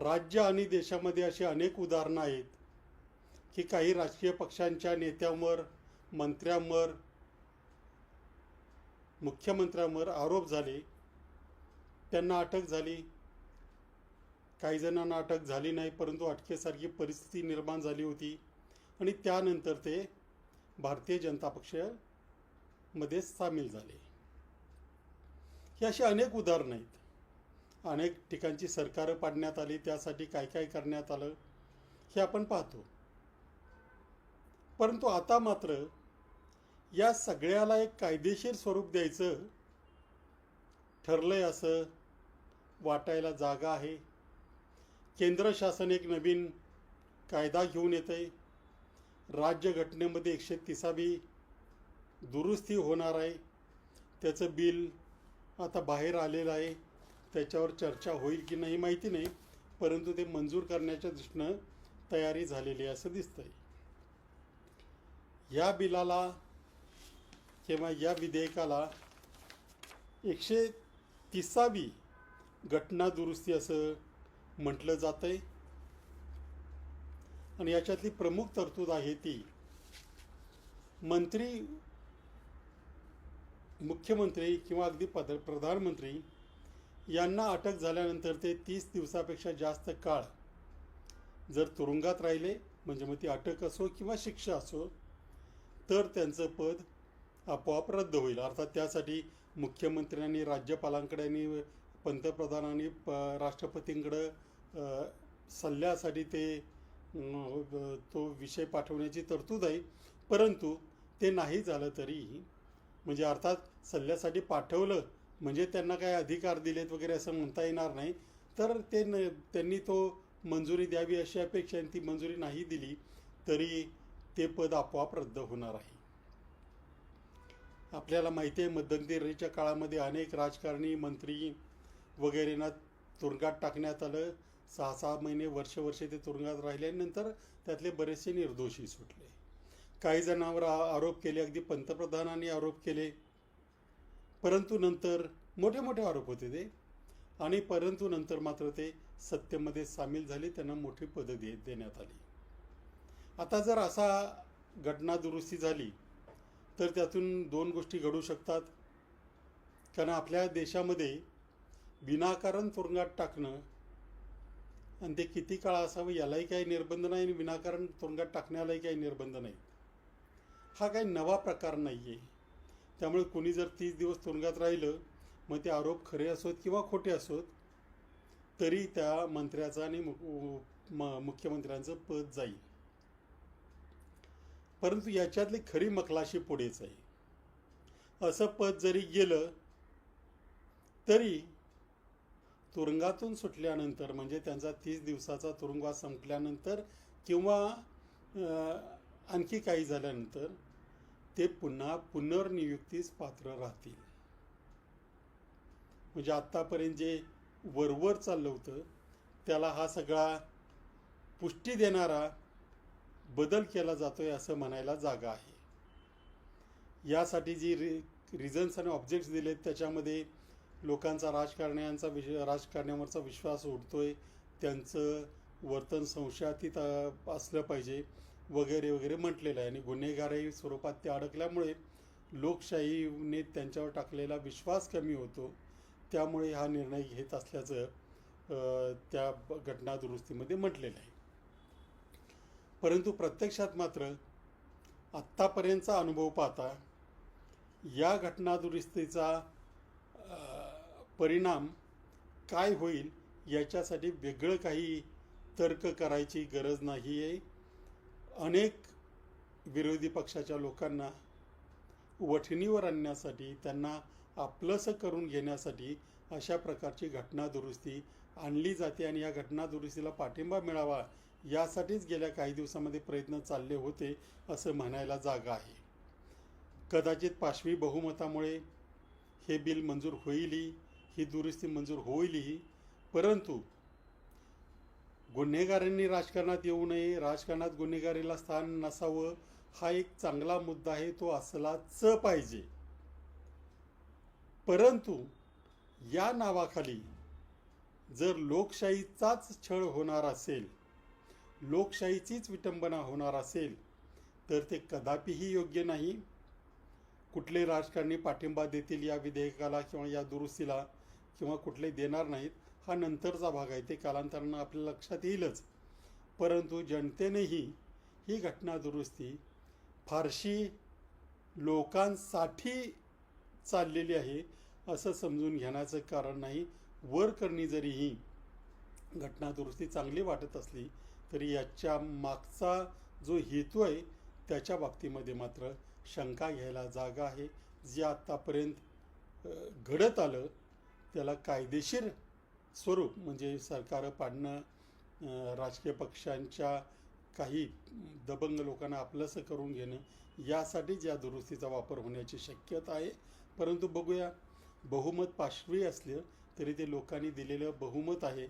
राज्य आणि देशामध्ये अशी अनेक उदाहरणं आहेत की काही राजकीय पक्षांच्या नेत्यांवर मंत्र्यांवर मुख्यमंत्र्यांवर आरोप झाले. त्यांना अटक झाली. काही जणांना अटक झाली नाही परंतु अटकेसारखी परिस्थिती निर्माण झाली होती आणि त्यानंतर ते भारतीय जनता पक्षामध्ये सामील झाले. ही अशी अनेक उदाहरणं आहेत. अनेक ठिकाणची सरकारं पाडण्यात आली त्यासाठी काय काय करण्यात आलं हे आपण पाहतो. परंतु आता मात्र या सगळ्याला एक कायदेशीर स्वरूप द्यायचं ठरलंय असं वाटायला जागा आहे. केंद्र शासन एक नवीन कायदा घेऊन येत आहे राज्यघटनेमध्ये एकशे तिसावी दुरुस्ती होणार आहे. त्याचं बिल आता बाहेर आलेलं आहे. त्याच्यावर चर्चा होईल की नाही माहिती नाही परंतु ते मंजूर करण्याच्या दृष्टीनं तयारी झालेली आहे असं दिसतंय. या बिलाला किंवा या विधेयकाला एकशे तिसावी घटना दुरुस्ती असं म्हटलं जातं आहे आणि याच्यातली प्रमुख तरतूद आहे ती मंत्री मुख्यमंत्री किंवा अगदी पद प्रधानमंत्री यांना अटक झाल्यानंतर ते तीस दिवसापेक्षा जास्त काळ जर तुरुंगात राहिले म्हणजे मग ती अटक असो किंवा शिक्षा असो तर त्यांचं पद आपोआप रद्द होईल. अर्थात त्यासाठी मुख्यमंत्र्यांनी राज्यपालांकडे आणि पंतप्रधानांनी प राष्ट्रपतींकडं सल्ल्यासाठी ते तो विषय पाठवण्याची तरतूद आहे. परंतु ते नाही झालं तरी म्हणजे अर्थात सल्ल्यासाठी पाठवलं म्हणजे त्यांना काय अधिकार दिलेत वगैरे असं म्हणता येणार नाही. तर ते न त्यांनी तो मंजुरी द्यावी अशी अपेक्षा आहे. ती मंजुरी नाही दिली तरी ते पद आपोआप रद्द होणार आहे. आपल्याला माहिती आहे मध्यंतरीच्या काळामध्ये अनेक राजकारणी मंत्री वगैरेंना तुरुंगात टाकण्यात आलं. सहा सहा महिने वर्ष वर्षे ते तुरुंगात राहिले नंतर त्यातले बरेचसे निर्दोषी सुटले. काही जणांवर आरोप केले अगदी पंतप्रधानांनी आरोप केले. परंतु नंतर मोठे मोठे आरोप होते ते. आणि परंतु नंतर मात्र ते सत्तेमध्ये सामील झाले त्यांना मोठी पदं दे देण्यात आली. आता जर असा घटना दुरुस्ती झाली तर त्यातून दोन गोष्टी घडू शकतात. कारण आपल्या देशामध्ये विनाकारण तुरुंगात टाकणं आणि ते किती काळ असावं यालाही काही निर्बंध नाही आणि विनाकारण तुरुंगात टाकण्यालाही काही निर्बंध नाही. हा काही नवा प्रकार नाही आहे त्यामुळे कोणी जर तीस दिवस तुरुंगात राहिलं मग ते आरोप खरे असोत किंवा खोटे असोत तरी त्या मंत्र्याचं आणि मु- म- मुख्यमंत्र्यांचं पद जाईल. परंतु याच्यातली खरी मखलाशी पुढेच आहे. असं पद जरी गेलं तरी तुरुंगातून सुटल्यानंतर म्हणजे त्यांचा तीस दिवसाचा तुरुंगवास संपल्यानंतर किंवा आणखी काही झाल्यानंतर ते पुन्हा पुनर्नियुक्तीस पात्र राहतील. म्हणजे आत्तापर्यंत जे वरवर चाललं होतं त्याला हा सगळा पुष्टी देणारा बदल केला जातोय असं म्हणायला जागा आहे. यासाठी जी रि रिझन्स आणि ऑब्जेक्ट्स दिलेत त्याच्यामध्ये लोकांचा राजकारण्यांचा विश राजकारण्यावरचा विश्वास उडतोय. त्यांचं वर्तन संशयातीत असलं पाहिजे. वगैरे वगैरे म्हटलेलं आहे. आणि गुन्हेगारी स्वरूपात ते अडकल्यामुळे लोकशाहीने त्यांच्यावर टाकलेला विश्वास कमी होतो. त्यामुळे हा निर्णय घेत असल्याचं त्या घटना दुरुस्तीमध्ये म्हटलेलं आहे. परंतु प्रत्यक्षात मात्र आत्तापर्यंतचा अनुभव पाहता या घटना दुरुस्तीचा परिणाम काय होईल याच्यासाठी वेगळं काही तर्क करायची गरज नाही आहे अनेक विरोधी पक्षाच्या लोकांना वठणीवर आणण्यासाठी त्यांना आपलंसं करून घेण्यासाठी अशा प्रकारची घटना दुरुस्ती आणली जाते आणि या घटना दुरुस्तीला पाठिंबा मिळावा यासाठीच गेल्या काही दिवसामध्ये प्रयत्न चालले होते असं म्हणायला जागा आहे. कदाचित पाशवी बहुमतामुळे हे बिल मंजूर होईलही ही दुरुस्ती मंजूर होईलही परंतु गुन्हेगारांनी राजकारणात येऊ नये राजकारणात गुन्हेगारीला स्थान नसावं हा एक चांगला मुद्दा आहे तो असलाच पाहिजे. परंतु या नावाखाली जर लोकशाहीचाच छळ होणार असेल लोकशाहीचीच विटंबना होणार असेल तर ते कदापिही योग्य नाही. कुठले राजकारणी पाठिंबा देतील या विधेयकाला किंवा या दुरुस्तीला किंवा कुठले देणार नाहीत. हा नंतरचा भाग आहे ते कालांतरानं आपल्या लक्षात येईलच. परंतु जनतेनेही ही घटना दुरुस्ती फारशी लोकांसाठी चाललेली आहे असं समजून घेण्याचं कारण नाही. वरकरणी जरी ही घटना दुरुस्ती चांगली वाटत असली तरी याच्या मागचा जो हेतू आहे त्याच्या बाबतीमध्ये मात्र शंका घ्यायला जागा आहे. जे आत्तापर्यंत घडत आलं त्याला कायदेशीर स्वरूप म्हणजे सरकार पाडणं राजकीय पक्षांच्या काही दबंग लोकांना आपलंसं करून घेणं यासाठीच या दुरुस्तीचा वापर होण्याची शक्यता आहे. परंतु बघूया बहुमत पाशवी असलं तरी ते लोकांनी दिलेलं बहुमत आहे.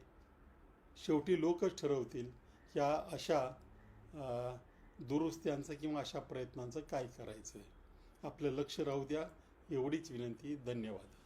शेवटी लोकच ठरवतील या अशा दुरुस्त्यांचं किंवा अशा प्रयत्नांचं काय करायचं आहे आपलं लक्ष राहू द्या. एवढीच विनंती. धन्यवाद.